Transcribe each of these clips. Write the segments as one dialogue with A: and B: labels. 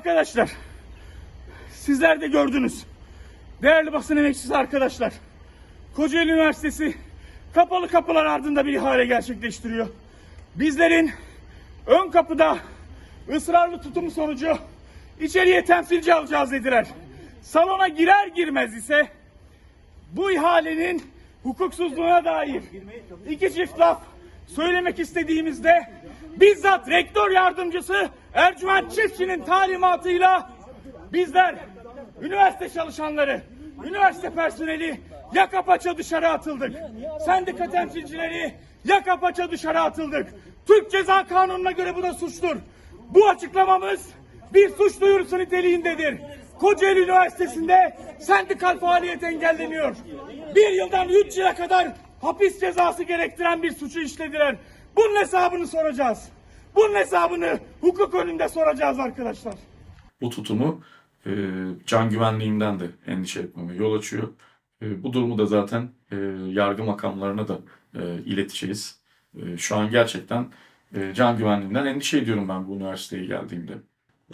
A: Arkadaşlar, sizler de gördünüz. Değerli basın emekçisi arkadaşlar, Kocaeli Üniversitesi kapalı kapılar ardında bir ihale gerçekleştiriyor. Bizlerin ön kapıda ısrarlı tutumu sonucu içeriye temsilci alacağız dediler. Salona girer girmez ise bu ihalenin hukuksuzluğuna dair iki çift laf söylemek istediğimizde bizzat rektör yardımcısı Ercüment Çiftçi'nin talimatıyla bizler üniversite çalışanları, üniversite personeli yaka paça dışarı atıldık. Sendika temsilcileri yaka paça dışarı atıldık. Türk Ceza Kanunu'na göre bu da suçtur. Bu açıklamamız bir suç duyurusu niteliğindedir. Kocaeli Üniversitesi'nde sendikal faaliyet engelleniyor. Bir yıldan üç yıla kadar hapis cezası gerektiren bir suçu işlediler. Bunun hesabını soracağız. Bunun hesabını hukuk önünde soracağız arkadaşlar.
B: Bu tutumu e, can güvenliğimden de endişe etmeme yol açıyor. E, bu durumu da zaten e, yargı makamlarına da e, ileteceğiz. E, şu an gerçekten e, can güvenliğimden endişe ediyorum ben bu üniversiteye geldiğimde.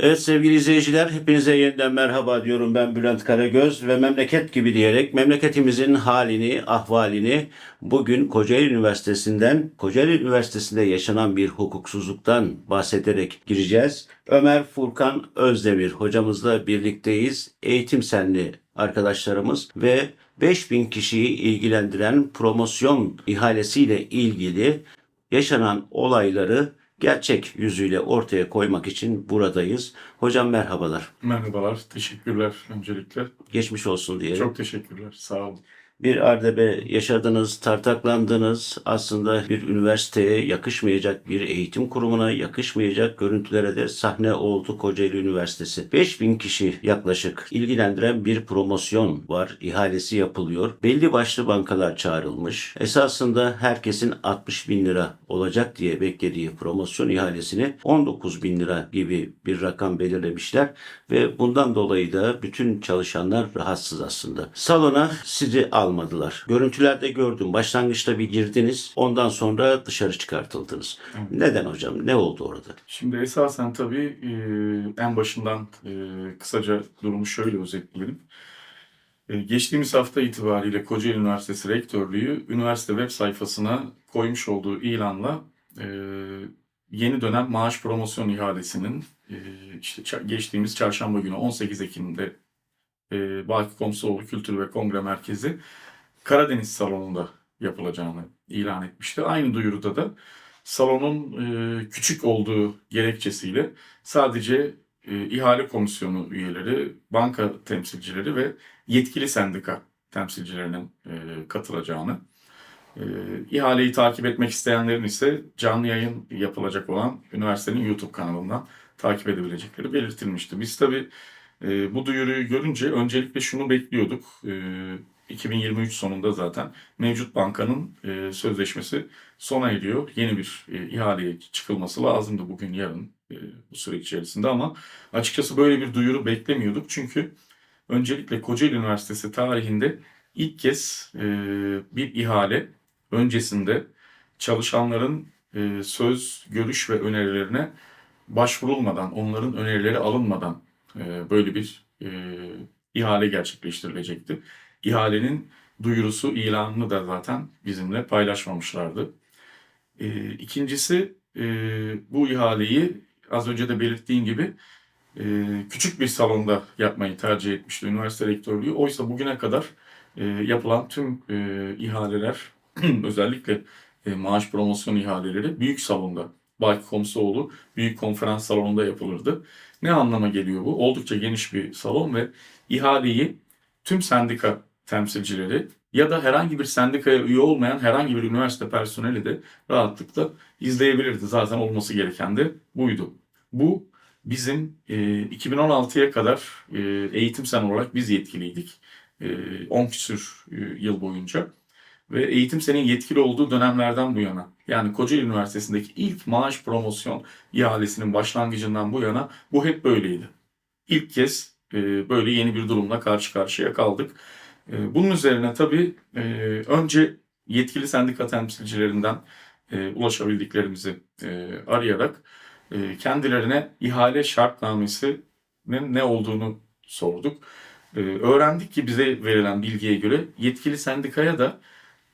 C: Evet sevgili izleyiciler hepinize yeniden merhaba diyorum ben Bülent Karagöz ve memleket gibi diyerek memleketimizin halini, ahvalini bugün Kocaeli Üniversitesi'nden, Kocaeli Üniversitesi'nde yaşanan bir hukuksuzluktan bahsederek gireceğiz. Ömer Furkan Özdemir hocamızla birlikteyiz. Eğitim senli arkadaşlarımız ve 5000 kişiyi ilgilendiren promosyon ihalesiyle ilgili yaşanan olayları gerçek yüzüyle ortaya koymak için buradayız. Hocam merhabalar.
B: Merhabalar, teşekkürler öncelikle.
C: Geçmiş olsun diye.
B: Çok teşekkürler, sağ olun.
C: Bir ardebe yaşadınız, tartaklandınız. Aslında bir üniversiteye yakışmayacak, bir eğitim kurumuna yakışmayacak görüntülere de sahne oldu Kocaeli Üniversitesi. 5000 kişi yaklaşık ilgilendiren bir promosyon var. İhalesi yapılıyor. Belli başlı bankalar çağrılmış. Esasında herkesin 60 bin lira olacak diye beklediği promosyon ihalesini 19 bin lira gibi bir rakam belirlemişler ve bundan dolayı da bütün çalışanlar rahatsız aslında. Salona sizi almadılar. Görüntülerde gördüm. Başlangıçta bir girdiniz. Ondan sonra dışarı çıkartıldınız. Neden hocam? Ne oldu orada?
B: Şimdi esasen tabii e, en başından e, kısaca durumu şöyle özetleyelim. E, geçtiğimiz hafta itibariyle Kocaeli Üniversitesi Rektörlüğü üniversite web sayfasına koymuş olduğu ilanla e, yeni dönem maaş promosyon ihalesinin e, işte geçtiğimiz çarşamba günü 18 Ekim'de e, Baki Komsoğlu Kültür ve Kongre Merkezi Karadeniz Salonu'nda yapılacağını ilan etmişti. Aynı duyuruda da salonun e, küçük olduğu gerekçesiyle sadece e, ihale komisyonu üyeleri, banka temsilcileri ve yetkili sendika temsilcilerinin e, katılacağını, e, ihaleyi takip etmek isteyenlerin ise canlı yayın yapılacak olan üniversitenin YouTube kanalından takip edebilecekleri belirtilmişti. Biz tabii e, bu duyuruyu görünce öncelikle şunu bekliyorduk. E, 2023 sonunda zaten mevcut bankanın e, sözleşmesi sona eriyor. Yeni bir e, ihaleye çıkılması lazımdı bugün yarın e, bu süreç içerisinde ama açıkçası böyle bir duyuru beklemiyorduk. Çünkü öncelikle Kocaeli Üniversitesi tarihinde ilk kez e, bir ihale öncesinde çalışanların e, söz, görüş ve önerilerine başvurulmadan, onların önerileri alınmadan e, böyle bir e, ihale gerçekleştirilecekti. İhalenin duyurusu, ilanını da zaten bizimle paylaşmamışlardı. E, ikincisi e, bu ihaleyi az önce de belirttiğim gibi e, küçük bir salonda yapmayı tercih etmişti üniversite rektörlüğü. Oysa bugüne kadar e, yapılan tüm e, ihaleler özellikle e, maaş promosyon ihaleleri büyük salonda Baki Komsoğlu büyük konferans salonunda yapılırdı. Ne anlama geliyor bu? Oldukça geniş bir salon ve ihaleyi tüm sendika temsilcileri ya da herhangi bir sendikaya üye olmayan herhangi bir üniversite personeli de rahatlıkla izleyebilirdi. Zaten olması gereken de buydu. Bu bizim e, 2016'ya kadar e, eğitim sen olarak biz yetkiliydik. E, 10 küsür e, yıl boyunca. Ve eğitim senin yetkili olduğu dönemlerden bu yana yani Kocaeli Üniversitesi'ndeki ilk maaş promosyon ihalesinin başlangıcından bu yana bu hep böyleydi. İlk kez e, böyle yeni bir durumla karşı karşıya kaldık. E, bunun üzerine tabii e, önce yetkili sendika temsilcilerinden e, ulaşabildiklerimizi e, arayarak e, kendilerine ihale şartnamesi ne olduğunu sorduk. Ee, öğrendik ki bize verilen bilgiye göre yetkili sendikaya da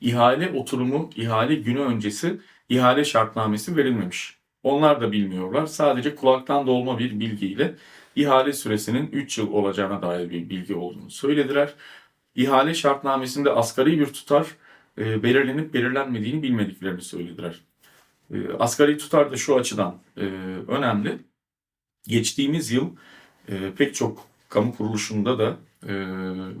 B: ihale oturumu, ihale günü öncesi ihale şartnamesi verilmemiş. Onlar da bilmiyorlar. Sadece kulaktan dolma bir bilgiyle ihale süresinin 3 yıl olacağına dair bir bilgi olduğunu söylediler. İhale şartnamesinde asgari bir tutar e, belirlenip belirlenmediğini bilmediklerini söylediler. E, asgari tutar da şu açıdan e, önemli. Geçtiğimiz yıl e, pek çok kamu kuruluşunda da e,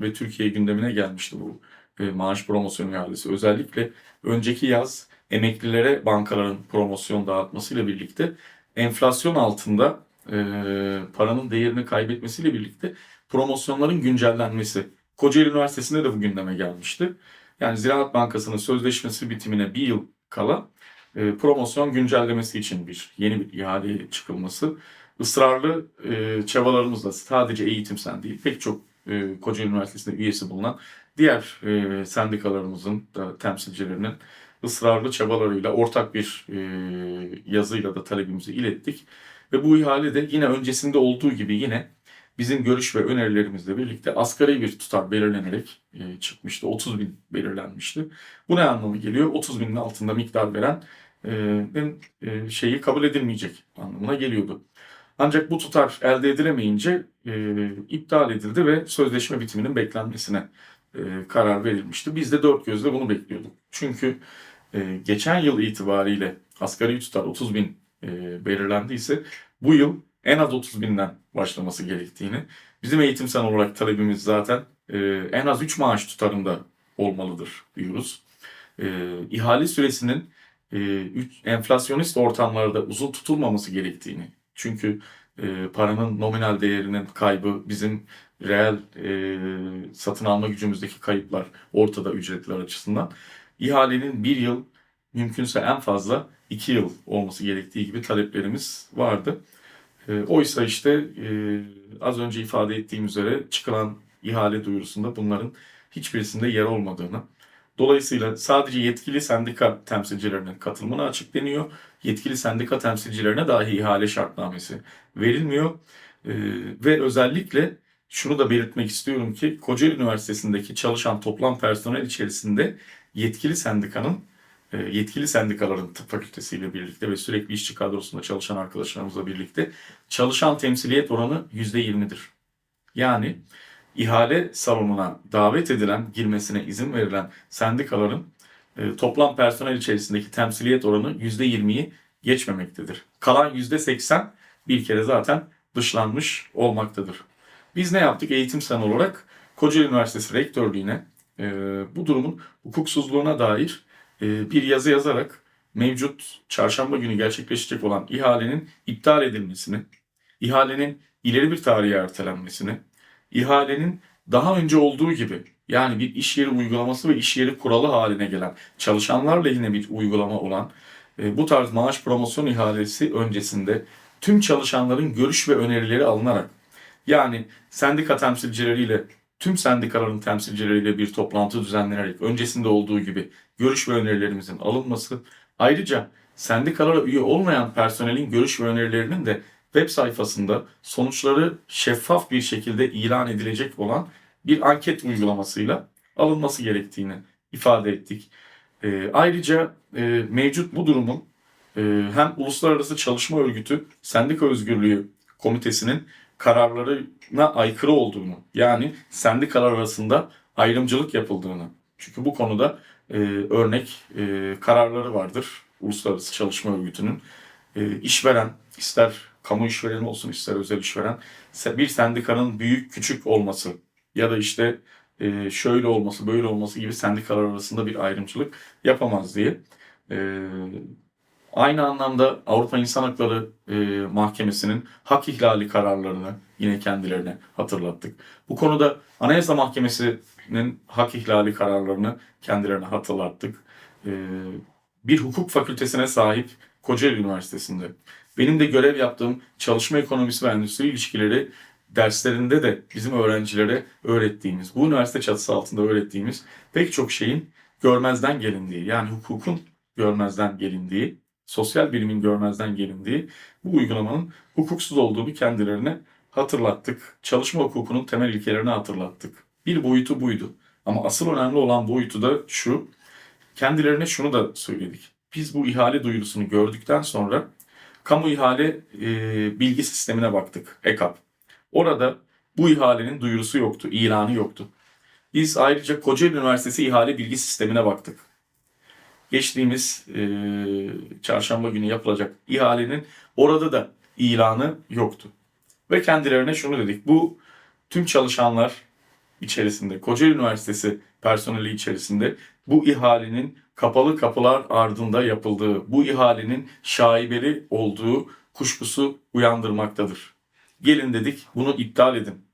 B: ve Türkiye gündemine gelmişti bu e, maaş promosyon ihalesi. Özellikle önceki yaz emeklilere bankaların promosyon dağıtmasıyla birlikte enflasyon altında e, paranın değerini kaybetmesiyle birlikte promosyonların güncellenmesi. Kocaeli Üniversitesi'nde de bu gündeme gelmişti. Yani Ziraat Bankası'nın sözleşmesi bitimine bir yıl kala e, promosyon güncellemesi için bir yeni bir ihale çıkılması ısrarlı e, çabalarımızla sadece eğitim sen değil pek çok e, Kocaeli Üniversitesi'nde üyesi bulunan diğer e, sendikalarımızın da temsilcilerinin ısrarlı çabalarıyla ortak bir e, yazıyla da talebimizi ilettik. Ve bu ihale de yine öncesinde olduğu gibi yine bizim görüş ve önerilerimizle birlikte asgari bir tutar belirlenerek e, çıkmıştı. 30 bin belirlenmişti. Bu ne anlamı geliyor? 30 binin altında miktar veren e, e, şeyi kabul edilmeyecek anlamına geliyordu. Ancak bu tutar elde edilemeyince e, iptal edildi ve sözleşme bitiminin beklenmesine e, karar verilmişti. Biz de dört gözle bunu bekliyorduk. Çünkü e, geçen yıl itibariyle asgari tutar 30 bin e, belirlendiyse bu yıl en az 30 binden başlaması gerektiğini, bizim eğitimsel olarak talebimiz zaten e, en az 3 maaş tutarında olmalıdır diyoruz. E, ihale süresinin e, üç, enflasyonist ortamlarda uzun tutulmaması gerektiğini, çünkü e, paranın nominal değerinin kaybı bizim reel e, satın alma gücümüzdeki kayıplar ortada ücretler açısından. İhalenin bir yıl mümkünse en fazla iki yıl olması gerektiği gibi taleplerimiz vardı. E, oysa işte e, az önce ifade ettiğim üzere çıkılan ihale duyurusunda bunların hiçbirisinde yer olmadığını, Dolayısıyla sadece yetkili sendika temsilcilerinin katılımına açık deniyor. Yetkili sendika temsilcilerine dahi ihale şartnamesi verilmiyor. Ee, ve özellikle şunu da belirtmek istiyorum ki Kocaeli Üniversitesi'ndeki çalışan toplam personel içerisinde yetkili sendikanın e, yetkili sendikaların tıp fakültesiyle birlikte ve sürekli işçi kadrosunda çalışan arkadaşlarımızla birlikte çalışan temsiliyet oranı %20'dir. Yani ihale salonuna davet edilen, girmesine izin verilen sendikaların e, toplam personel içerisindeki temsiliyet oranı %20'yi geçmemektedir. Kalan %80 bir kere zaten dışlanmış olmaktadır. Biz ne yaptık eğitim sen olarak? Kocaeli Üniversitesi Rektörlüğü'ne e, bu durumun hukuksuzluğuna dair e, bir yazı yazarak mevcut çarşamba günü gerçekleşecek olan ihalenin iptal edilmesini, ihalenin ileri bir tarihe ertelenmesini, ihalenin daha önce olduğu gibi yani bir iş yeri uygulaması ve iş yeri kuralı haline gelen çalışanlar lehine bir uygulama olan e, bu tarz maaş promosyon ihalesi öncesinde tüm çalışanların görüş ve önerileri alınarak yani sendika temsilcileriyle tüm sendikaların temsilcileriyle bir toplantı düzenlenerek öncesinde olduğu gibi görüş ve önerilerimizin alınması ayrıca sendikalara üye olmayan personelin görüş ve önerilerinin de web sayfasında sonuçları şeffaf bir şekilde ilan edilecek olan bir anket uygulamasıyla alınması gerektiğini ifade ettik. E, ayrıca e, mevcut bu durumun e, hem Uluslararası Çalışma Örgütü Sendika Özgürlüğü Komitesi'nin kararlarına aykırı olduğunu yani sendikalar arasında ayrımcılık yapıldığını çünkü bu konuda e, örnek e, kararları vardır Uluslararası Çalışma Örgütü'nün e, işveren ister kamu işvereni olsun ister özel işveren bir sendikanın büyük küçük olması ya da işte e, şöyle olması böyle olması gibi sendikalar arasında bir ayrımcılık yapamaz diye. E, aynı anlamda Avrupa İnsan Hakları e, Mahkemesi'nin hak ihlali kararlarını yine kendilerine hatırlattık. Bu konuda Anayasa Mahkemesi'nin hak ihlali kararlarını kendilerine hatırlattık. E, bir hukuk fakültesine sahip Kocaeli Üniversitesi'nde benim de görev yaptığım çalışma ekonomisi ve endüstri ilişkileri derslerinde de bizim öğrencilere öğrettiğimiz, bu üniversite çatısı altında öğrettiğimiz pek çok şeyin görmezden gelindiği, yani hukukun görmezden gelindiği, sosyal bilimin görmezden gelindiği bu uygulamanın hukuksuz olduğunu kendilerine hatırlattık. Çalışma hukukunun temel ilkelerini hatırlattık. Bir boyutu buydu. Ama asıl önemli olan boyutu da şu. Kendilerine şunu da söyledik. Biz bu ihale duyurusunu gördükten sonra kamu ihale e, bilgi sistemine baktık. EKAP. Orada bu ihalenin duyurusu yoktu, ilanı yoktu. Biz ayrıca Kocaeli Üniversitesi ihale bilgi sistemine baktık. Geçtiğimiz e, çarşamba günü yapılacak ihalenin orada da ilanı yoktu. Ve kendilerine şunu dedik. Bu tüm çalışanlar içerisinde, Kocaeli Üniversitesi personeli içerisinde bu ihalenin kapalı kapılar ardında yapıldığı, bu ihalenin şaibeli olduğu kuşkusu uyandırmaktadır. Gelin dedik bunu iptal edin.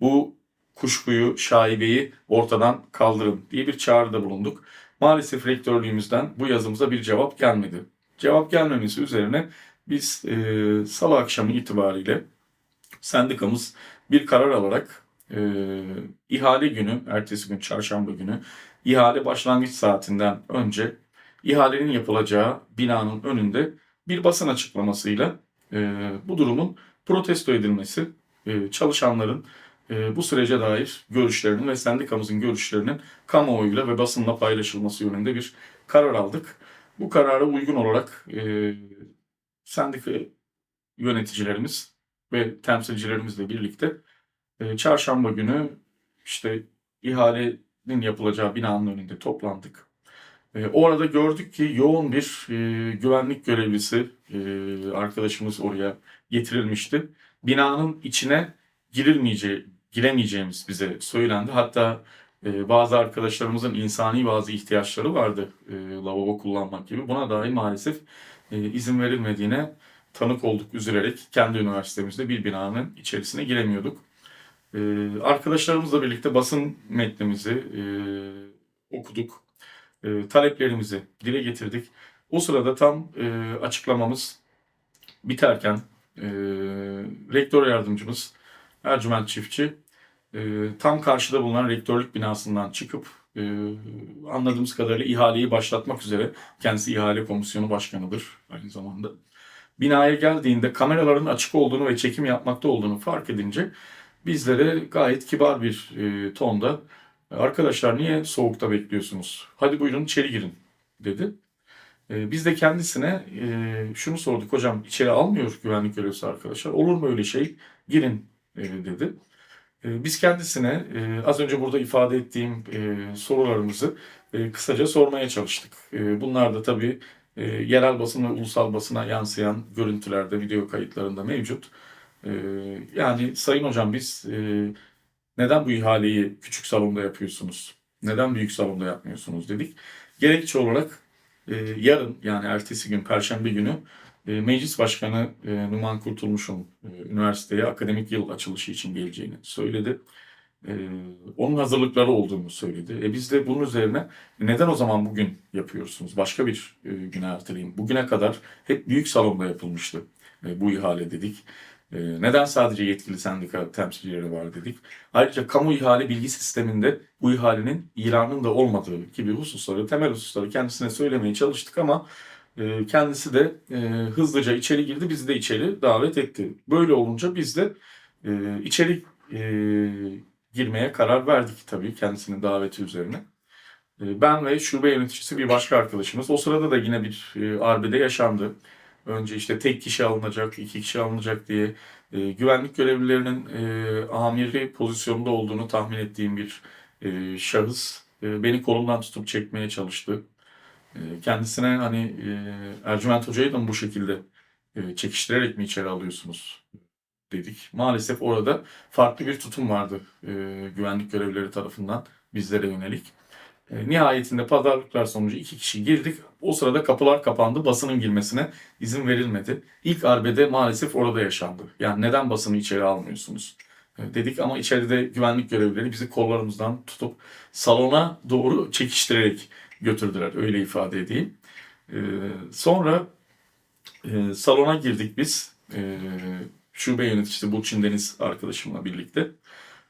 B: Bu kuşkuyu, şaibeyi ortadan kaldırın diye bir çağrıda bulunduk. Maalesef rektörlüğümüzden bu yazımıza bir cevap gelmedi. Cevap gelmemesi üzerine biz e, salı akşamı itibariyle sendikamız bir karar alarak e, ihale günü, ertesi gün çarşamba günü ihale başlangıç saatinden önce ihalenin yapılacağı binanın önünde bir basın açıklamasıyla e, bu durumun protesto edilmesi, e, çalışanların e, bu sürece dair görüşlerinin ve sendikamızın görüşlerinin kamuoyuyla ve basınla paylaşılması yönünde bir karar aldık. Bu karara uygun olarak e, sendika yöneticilerimiz ve temsilcilerimizle birlikte e, çarşamba günü işte ihalenin yapılacağı binanın önünde toplandık. E, orada gördük ki yoğun bir e, güvenlik görevlisi e, arkadaşımız oraya getirilmişti. Binanın içine girilmeyeceği, giremeyeceğimiz bize söylendi. Hatta e, bazı arkadaşlarımızın insani bazı ihtiyaçları vardı e, lavabo kullanmak gibi. Buna dahi maalesef e, izin verilmediğine tanık olduk üzülerek kendi üniversitemizde bir binanın içerisine giremiyorduk. E, arkadaşlarımızla birlikte basın metnimizi e, okuduk. E, taleplerimizi dile getirdik. O sırada tam e, açıklamamız biterken e, rektör yardımcımız Ercüment Çiftçi e, tam karşıda bulunan rektörlük binasından çıkıp e, anladığımız kadarıyla ihaleyi başlatmak üzere kendisi ihale komisyonu başkanıdır aynı zamanda. Binaya geldiğinde kameraların açık olduğunu ve çekim yapmakta olduğunu fark edince bizlere gayet kibar bir e, tonda arkadaşlar niye soğukta bekliyorsunuz? Hadi buyurun içeri girin dedi. E, biz de kendisine e, şunu sorduk hocam içeri almıyor güvenlik görevlisi arkadaşlar. Olur mu öyle şey? Girin dedi. E, Biz kendisine e, az önce burada ifade ettiğim e, sorularımızı e, kısaca sormaya çalıştık. E, Bunlar da tabii e, yerel basın ve ulusal basına yansıyan görüntülerde, video kayıtlarında mevcut. E, Yani sayın hocam biz e, neden bu ihaleyi küçük salonda yapıyorsunuz? Neden büyük salonda yapmıyorsunuz dedik. Gerekçe olarak e, yarın yani ertesi gün Perşembe günü e, Meclis Başkanı e, Numan Kurtulmuş'un e, üniversiteye akademik yıl açılışı için geleceğini söyledi. Onun hazırlıkları olduğunu söyledi. E biz de bunun üzerine neden o zaman bugün yapıyorsunuz? Başka bir güne erteleyin. Bugüne kadar hep büyük salonda yapılmıştı bu ihale dedik. Neden sadece yetkili sendika temsilcileri var dedik. Ayrıca kamu ihale bilgi sisteminde bu ihalenin ilanının da olmadığı gibi hususları, temel hususları kendisine söylemeye çalıştık ama e, kendisi de e, hızlıca içeri girdi, bizi de içeri davet etti. Böyle olunca biz de e, içeri e, girmeye karar verdik tabii kendisinin daveti üzerine. Ben ve şube yöneticisi bir başka arkadaşımız. O sırada da yine bir arbede yaşandı. Önce işte tek kişi alınacak, iki kişi alınacak diye güvenlik görevlilerinin amiri pozisyonunda olduğunu tahmin ettiğim bir şahıs beni kolumdan tutup çekmeye çalıştı. E, kendisine hani e, Ercüment Hoca'yı da bu şekilde e, çekiştirerek mi içeri alıyorsunuz dedik. Maalesef orada farklı bir tutum vardı e, güvenlik görevlileri tarafından bizlere yönelik. Nihayetinde pazarlıklar sonucu iki kişi girdik. O sırada kapılar kapandı. Basının girmesine izin verilmedi. İlk arbede maalesef orada yaşandı. Yani neden basını içeri almıyorsunuz? Dedik ama içeride güvenlik görevlileri bizi kollarımızdan tutup salona doğru çekiştirerek götürdüler. Öyle ifade edeyim. E, sonra e, salona girdik biz. E, şube yöneticisi Burçin Deniz arkadaşımla birlikte.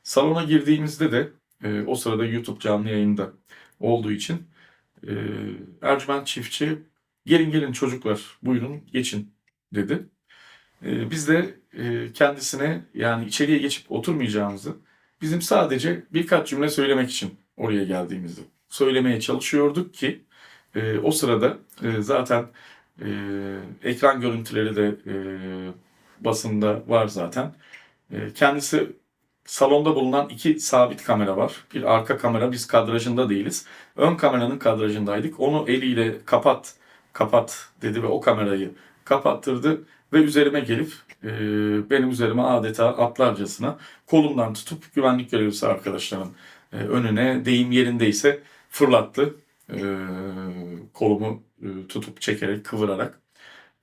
B: Salona girdiğimizde de e, o sırada YouTube canlı yayında olduğu için e, Ercüment Çiftçi gelin gelin çocuklar buyurun geçin dedi. E, biz de e, kendisine yani içeriye geçip oturmayacağımızı bizim sadece birkaç cümle söylemek için oraya geldiğimizi söylemeye çalışıyorduk ki e, o sırada e, zaten e, ekran görüntüleri de e, basında var zaten. E, kendisi salonda bulunan iki sabit kamera var. Bir arka kamera biz kadrajında değiliz. Ön kameranın kadrajındaydık. Onu eliyle kapat, kapat dedi ve o kamerayı kapattırdı ve üzerime gelip e, benim üzerime adeta atlarcasına kolumdan tutup güvenlik görevlisi arkadaşların e, önüne deyim yerindeyse fırlattı. E, kolumu e, tutup çekerek kıvırarak.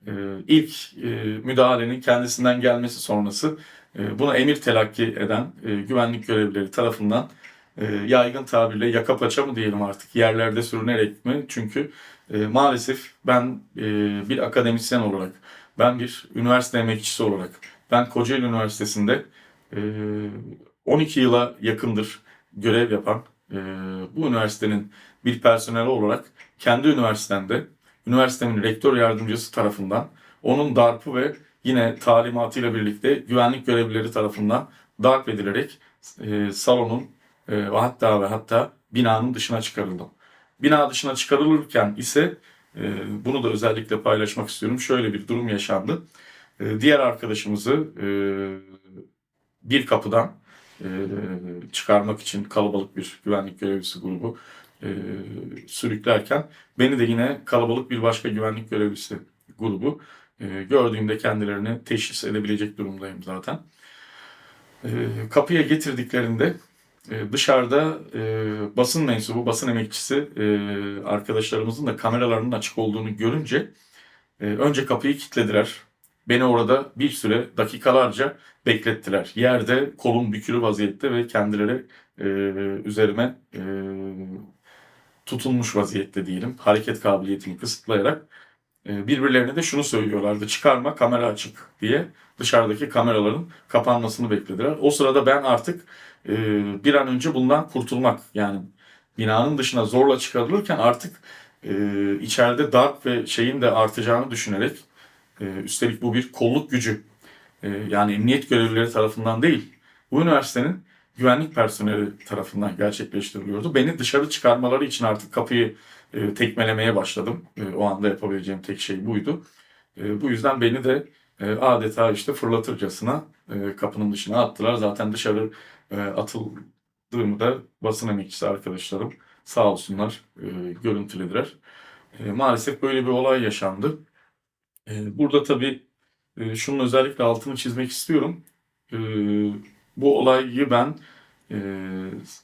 B: E, ilk e, müdahalenin kendisinden gelmesi sonrası e, buna emir telakki eden e, güvenlik görevlileri tarafından e, yaygın tabirle yaka paça mı diyelim artık yerlerde sürünerek mi? Çünkü e, maalesef ben e, bir akademisyen olarak, ben bir üniversite emekçisi olarak, ben Kocaeli Üniversitesi'nde e, 12 yıla yakındır görev yapan e, bu üniversitenin bir personeli olarak kendi üniversitemde üniversitemin rektör yardımcısı tarafından onun darpı ve yine talimatıyla birlikte güvenlik görevlileri tarafından darp edilerek e, salonun e, hatta ve hatta binanın dışına çıkarıldım. Bina dışına çıkarılırken ise e, bunu da özellikle paylaşmak istiyorum. Şöyle bir durum yaşandı. E, diğer arkadaşımızı e, bir kapıdan e, çıkarmak için kalabalık bir güvenlik görevlisi grubu e, sürüklerken beni de yine kalabalık bir başka güvenlik görevlisi grubu e, gördüğümde kendilerini teşhis edebilecek durumdayım zaten. E, kapıya getirdiklerinde e, dışarıda e, basın mensubu, basın emekçisi e, arkadaşlarımızın da kameralarının açık olduğunu görünce e, önce kapıyı kilitlediler. Beni orada bir süre dakikalarca beklettiler. Yerde kolum bükülü vaziyette ve kendileri e, üzerime e, tutulmuş vaziyette diyelim. Hareket kabiliyetimi kısıtlayarak e, birbirlerine de şunu söylüyorlardı. Çıkarma kamera açık diye dışarıdaki kameraların kapanmasını beklediler. O sırada ben artık e, bir an önce bundan kurtulmak yani binanın dışına zorla çıkarılırken artık e, içeride darp ve şeyin de artacağını düşünerek e, üstelik bu bir kolluk gücü e, yani emniyet görevlileri tarafından değil bu üniversitenin güvenlik personeli tarafından gerçekleştiriliyordu. Beni dışarı çıkarmaları için artık kapıyı e, tekmelemeye başladım. E, o anda yapabileceğim tek şey buydu. Bu yüzden beni de e, adeta işte fırlatırcasına e, kapının dışına attılar. Zaten dışarı e, atıldığımı da basın emekçisi arkadaşlarım sağ olsunlar e, görüntülediler. Maalesef böyle bir olay yaşandı. E, burada tabii e, şunun özellikle altını çizmek istiyorum. E, bu olayı ben e,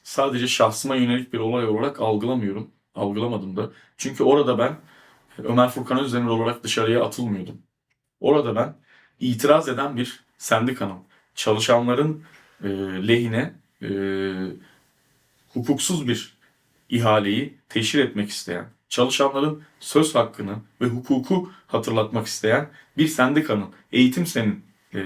B: sadece şahsıma yönelik bir olay olarak algılamıyorum. Algılamadım da. Çünkü orada ben Ömer Furkan Özdemir olarak dışarıya atılmıyordum. Orada ben itiraz eden bir sendikanın, çalışanların e, lehine e, hukuksuz bir ihaleyi teşhir etmek isteyen, çalışanların söz hakkını ve hukuku hatırlatmak isteyen bir sendikanın, eğitim senin e,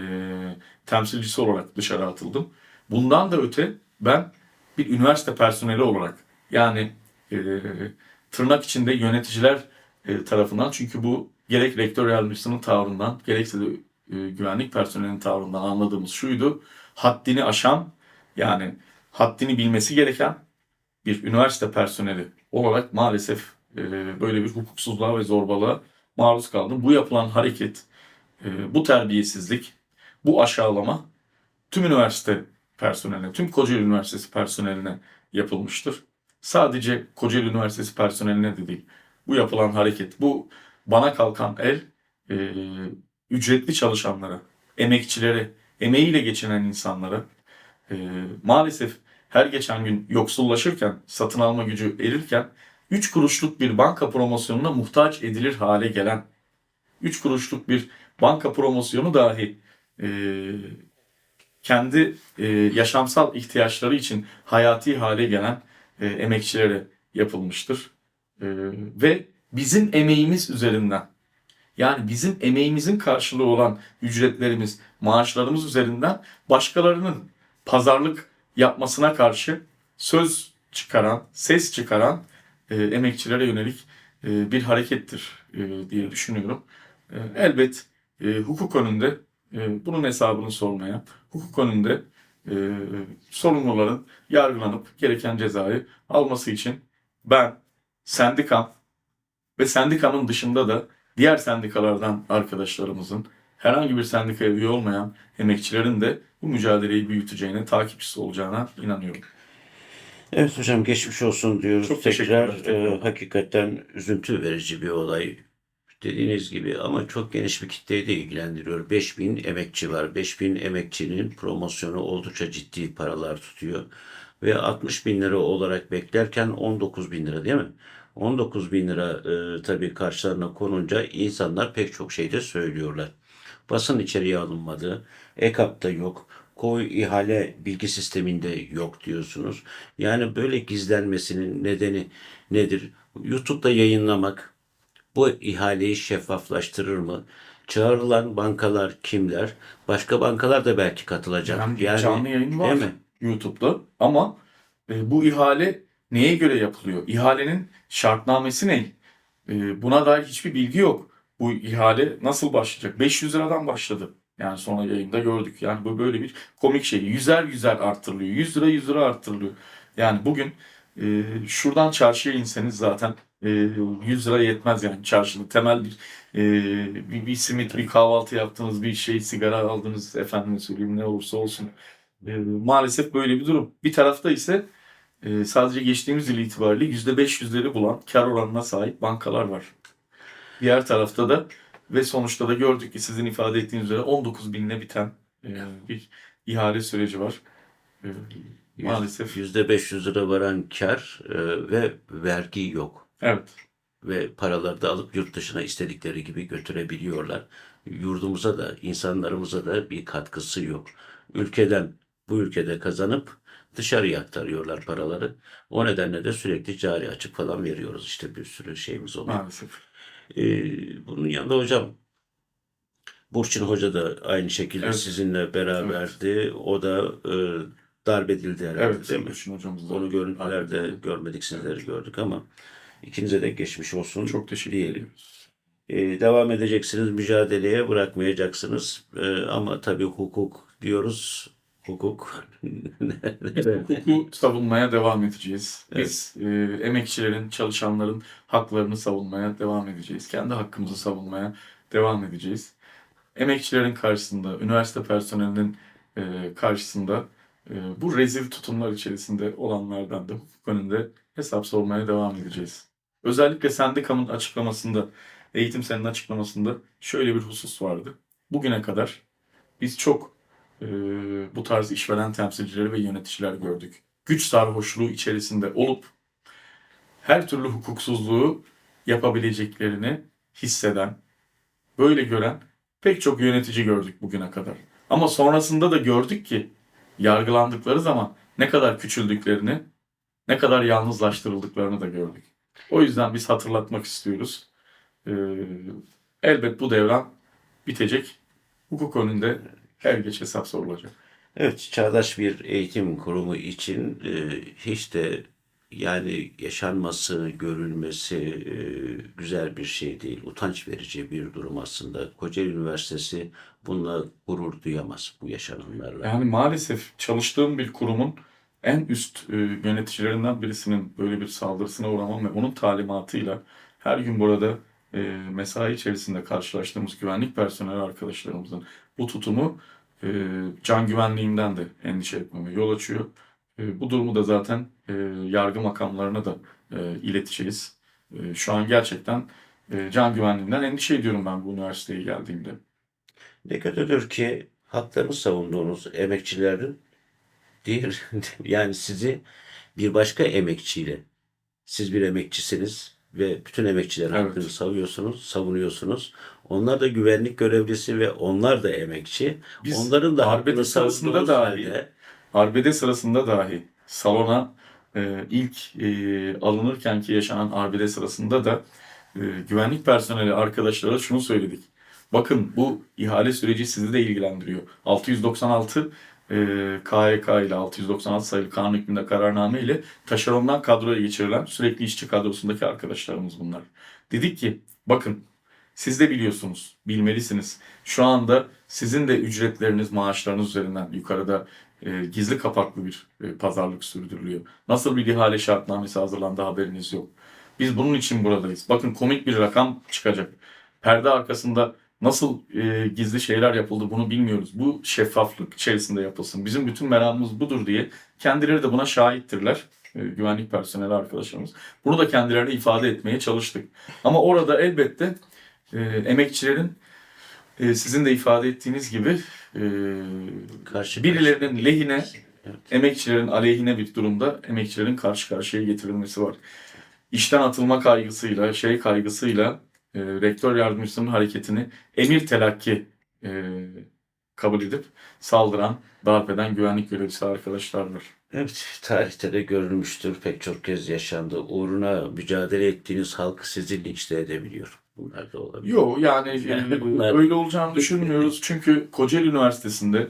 B: temsilcisi olarak dışarı atıldım. Bundan da öte ben bir üniversite personeli olarak yani e, tırnak içinde yöneticiler e, tarafından çünkü bu gerek rektör yardımcısının tavrından gerekse de e, güvenlik personelinin tavrından anladığımız şuydu. Haddini aşan yani haddini bilmesi gereken bir üniversite personeli olarak maalesef böyle bir hukuksuzluğa ve zorbalığa maruz kaldım. Bu yapılan hareket, e, bu terbiyesizlik, bu aşağılama tüm üniversite personeline, tüm Kocaeli Üniversitesi personeline yapılmıştır. Sadece Kocaeli Üniversitesi personeline de değil. Bu yapılan hareket, bu bana kalkan el e, ücretli çalışanlara, emekçilere, emeğiyle geçinen insanlara e, maalesef her geçen gün yoksullaşırken, satın alma gücü erirken 3 kuruşluk bir banka promosyonuna muhtaç edilir hale gelen 3 kuruşluk bir banka promosyonu dahi e, kendi e, yaşamsal ihtiyaçları için hayati hale gelen e, emekçilere yapılmıştır. E, ve bizim emeğimiz üzerinden yani bizim emeğimizin karşılığı olan ücretlerimiz, maaşlarımız üzerinden başkalarının pazarlık yapmasına karşı söz çıkaran, ses çıkaran e, emekçilere yönelik e, bir harekettir e, diye düşünüyorum. E, elbet e, hukuk önünde e, bunun hesabını sormaya, hukuk önünde e, sorumluların yargılanıp gereken cezayı alması için ben, sendikam ve sendikamın dışında da diğer sendikalardan arkadaşlarımızın herhangi bir sendikaya üye olmayan emekçilerin de bu mücadeleyi büyüteceğine, takipçisi olacağına inanıyorum.
C: Evet hocam geçmiş olsun diyoruz.
B: Çok
C: Tekrar e, hakikaten üzüntü verici bir olay. Dediğiniz gibi ama çok geniş bir kitleyi de ilgilendiriyor. 5000 emekçi var. 5000 emekçinin promosyonu oldukça ciddi paralar tutuyor. Ve 60 bin lira olarak beklerken 19 bin lira değil mi? 19 bin lira e, tabii karşılarına konunca insanlar pek çok şey de söylüyorlar. Basın içeriye alınmadı. EKAP'ta yok. Koy ihale bilgi sisteminde yok diyorsunuz. Yani böyle gizlenmesinin nedeni nedir? YouTube'da yayınlamak bu ihaleyi şeffaflaştırır mı? Çağrılan bankalar kimler? Başka bankalar da belki katılacak.
B: Yani, canlı yayın var
C: değil mi?
B: YouTube'da ama e, bu ihale neye göre yapılıyor? İhalenin şartnamesi ne? E, buna dair hiçbir bilgi yok. Bu ihale nasıl başlayacak? 500 liradan başladı. Yani sonra yayında gördük. Yani bu böyle bir komik şey. Yüzer yüzer arttırılıyor. 100 lira 100 lira arttırılıyor. Yani bugün e, şuradan çarşıya inseniz zaten e, 100 lira yetmez yani çarşıda temel bir, e, bir, bir simit, bir kahvaltı yaptığınız bir şey, sigara aldınız efendim söyleyeyim ne olursa olsun. E, maalesef böyle bir durum. Bir tarafta ise e, sadece geçtiğimiz yıl itibariyle %500'leri bulan kar oranına sahip bankalar var. Diğer tarafta da ve sonuçta da gördük ki sizin ifade ettiğiniz üzere 19 binle biten e, bir ihale süreci var. E, maalesef.
C: %500 lira varan kar e, ve vergi yok.
B: Evet.
C: ve paraları da alıp yurt dışına istedikleri gibi götürebiliyorlar. Yurdumuza da insanlarımıza da bir katkısı yok. Ülkeden bu ülkede kazanıp dışarıya aktarıyorlar paraları. O nedenle de sürekli cari açık falan veriyoruz. İşte bir sürü şeyimiz oluyor.
B: Maalesef.
C: Ee, bunun yanında hocam Burçin Hoca da aynı şekilde
B: Evet.
C: sizinle beraberdi. O da e, darp edildi herhalde
B: Evet,
C: değil mi?
B: Hocamız da-
C: Onu görüntülerde görmedik sizleri gördük ama ikinize de geçmiş olsun.
B: Çok teşekkür
C: diyelim.
B: ediyoruz.
C: Ee, devam edeceksiniz mücadeleye bırakmayacaksınız Ee, ama tabii hukuk diyoruz hukuk
B: Hukuku savunmaya devam edeceğiz. Biz e, emekçilerin, çalışanların haklarını savunmaya devam edeceğiz. Kendi hakkımızı savunmaya devam edeceğiz. Emekçilerin karşısında, üniversite personelinin e, karşısında e, bu rezil tutumlar içerisinde olanlardan da hukuk önünde hesap sormaya devam edeceğiz. Özellikle sendikamın açıklamasında, eğitim senin açıklamasında şöyle bir husus vardı. Bugüne kadar biz çok e, bu tarz işveren temsilcileri ve yöneticiler gördük. Güç sarhoşluğu içerisinde olup her türlü hukuksuzluğu yapabileceklerini hisseden, böyle gören pek çok yönetici gördük bugüne kadar. Ama sonrasında da gördük ki yargılandıkları zaman ne kadar küçüldüklerini, ne kadar yalnızlaştırıldıklarını da gördük. O yüzden biz hatırlatmak istiyoruz. Ee, elbet bu devran bitecek. Hukuk önünde her geç hesap sorulacak.
C: Evet, çağdaş bir eğitim kurumu için e, hiç de yani yaşanması, görülmesi e, güzel bir şey değil. Utanç verici bir durum aslında. Kocaeli Üniversitesi bununla gurur duyamaz bu yaşananlarla.
B: Yani maalesef çalıştığım bir kurumun en üst e, yöneticilerinden birisinin böyle bir saldırısına uğramam ve onun talimatıyla her gün burada e, mesai içerisinde karşılaştığımız güvenlik personeli arkadaşlarımızın bu tutumu e, can güvenliğimden de endişe etmeme yol açıyor. E, bu durumu da zaten e, yargı makamlarına da e, ileteceğiz. E, şu an gerçekten e, can güvenliğinden endişe ediyorum ben bu üniversiteye geldiğimde.
C: Ne kötüdür ki haklarını savunduğunuz emekçilerin diğer yani sizi bir başka emekçiyle siz bir emekçisiniz ve bütün emekçilerin
B: Evet.
C: hakkını savuyorsunuz, savunuyorsunuz. Onlar da güvenlik görevlisi ve onlar da emekçi.
B: Biz
C: Onların da
B: arbede
C: hakkını
B: sırasında dahi
C: halde
B: Arbede sırasında dahi salona e, ilk e, alınırkenki yaşanan arbede sırasında da e, güvenlik personeli arkadaşlara şunu söyledik. Bakın bu ihale süreci sizi de ilgilendiriyor. 696 e, KHK ile 696 sayılı kanun hükmünde kararname ile taşerondan kadroya geçirilen sürekli işçi kadrosundaki arkadaşlarımız bunlar. Dedik ki bakın Siz de biliyorsunuz, bilmelisiniz. Şu anda sizin de ücretleriniz, maaşlarınız üzerinden yukarıda e, gizli kapaklı bir e, pazarlık sürdürülüyor. Nasıl bir ihale şartnamesi hazırlandı haberiniz yok. Biz bunun için buradayız. Bakın komik bir rakam çıkacak. Perde arkasında nasıl e, gizli şeyler yapıldı bunu bilmiyoruz. Bu şeffaflık içerisinde yapılsın. Bizim bütün meramımız budur diye kendileri de buna şahittirler. E, güvenlik personeli arkadaşlarımız. Bunu da kendilerine ifade etmeye çalıştık. Ama orada elbette e, emekçilerin e, sizin de ifade ettiğiniz gibi e,
C: Karşı
B: birilerinin lehine,
C: Evet.
B: emekçilerin aleyhine bir durumda emekçilerin karşı karşıya getirilmesi var. İşten atılma kaygısıyla, şey kaygısıyla e, rektör yardımcısının hareketini emir telakki e, kabul edip saldıran, darp eden güvenlik görevlisi arkadaşlar var.
C: Evet, tarihte de görülmüştür. Pek çok kez yaşandı. Uğruna mücadele ettiğiniz halk sizi linç de edebiliyor. Bunlar da olabilir.
B: Yok yani e,
C: Yani bunlar-
B: öyle olacağını düşünmüyoruz. Çünkü Kocaeli Üniversitesi'nde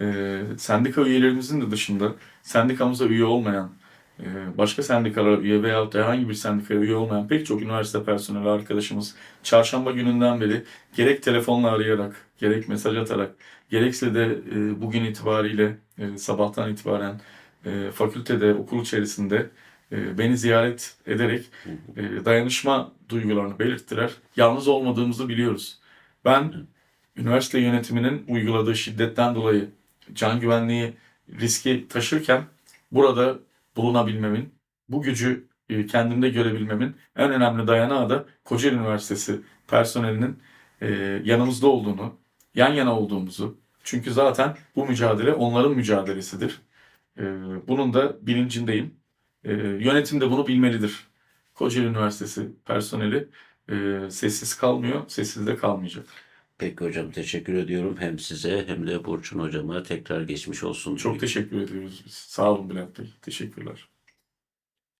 B: e, sendika üyelerimizin de dışında sendikamıza üye olmayan, e, başka sendikalara üye veyahut da herhangi bir sendikaya üye olmayan pek çok üniversite personeli arkadaşımız çarşamba gününden beri gerek telefonla arayarak, gerek mesaj atarak, gerekse de e, bugün itibariyle e, sabahtan itibaren e, fakültede, okul içerisinde e, beni ziyaret ederek e, dayanışma duygularını belirttiler. Yalnız olmadığımızı biliyoruz. Ben üniversite yönetiminin uyguladığı şiddetten dolayı can güvenliği riski taşırken burada bulunabilmemin, bu gücü e, kendimde görebilmemin en önemli dayanağı da Kocaeli Üniversitesi personelinin e, yanımızda olduğunu, yan yana olduğumuzu. Çünkü zaten bu mücadele onların mücadelesidir. E, bunun da bilincindeyim. E, yönetim de bunu bilmelidir. Kocaeli Üniversitesi personeli e, sessiz kalmıyor, sessiz de kalmayacak.
C: Peki hocam teşekkür ediyorum. Hem size hem de Burçun hocama tekrar geçmiş olsun.
B: Çok teşekkür ediyoruz biz. Sağ olun Bülent Bey. Teşekkürler.